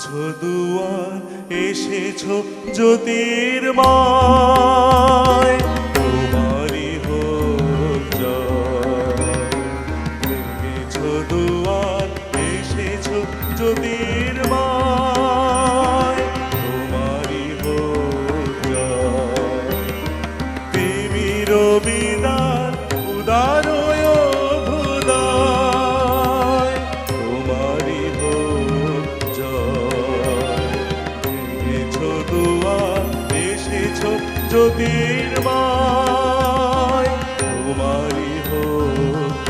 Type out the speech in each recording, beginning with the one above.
ভেঙেছো দুয়ার এসেছ জ্যোতির্ময় তোমারই হোক। ভেঙেছো দুয়ার এসেছ জ্যোতির্ময় তোমারই হোক জয়। তিমির বিদার জ্যোতির্ময় তোমারই হোক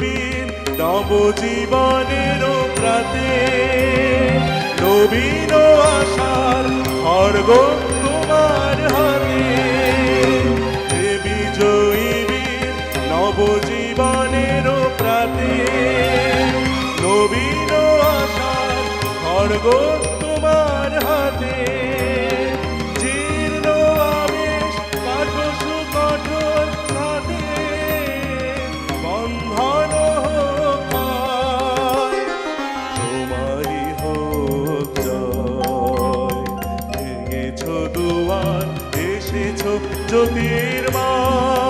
বীর নবজীবনের প্রাতে নবীন আশার খড়গ খড়গ তোমার হাতে। জীর্ণ আবেশ কাঠসু কঠোর হাতে। বন্ধন হোক আয়, তোমারই হোক জয়। ভেঙেছ দুয়ার এসেছ জ্যোতির্ময়।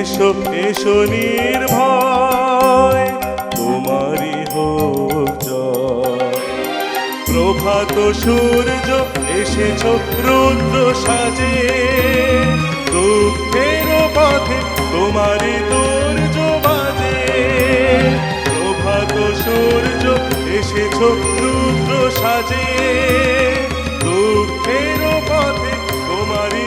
এসো এসো নির্ভয়, তোমারই হোক প্রভাত সূর্য এসেছ, রুদ্র সাজে, দুঃখের পথে তোমারই দুর্য বাজে। প্রভাত সূর্য এসেছ, রুদ্র সাজে, দুঃখের পথে তোমারই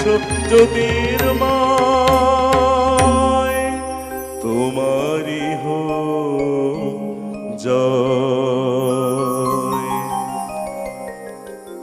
সত্য বীরময় তোমারি হো জয়।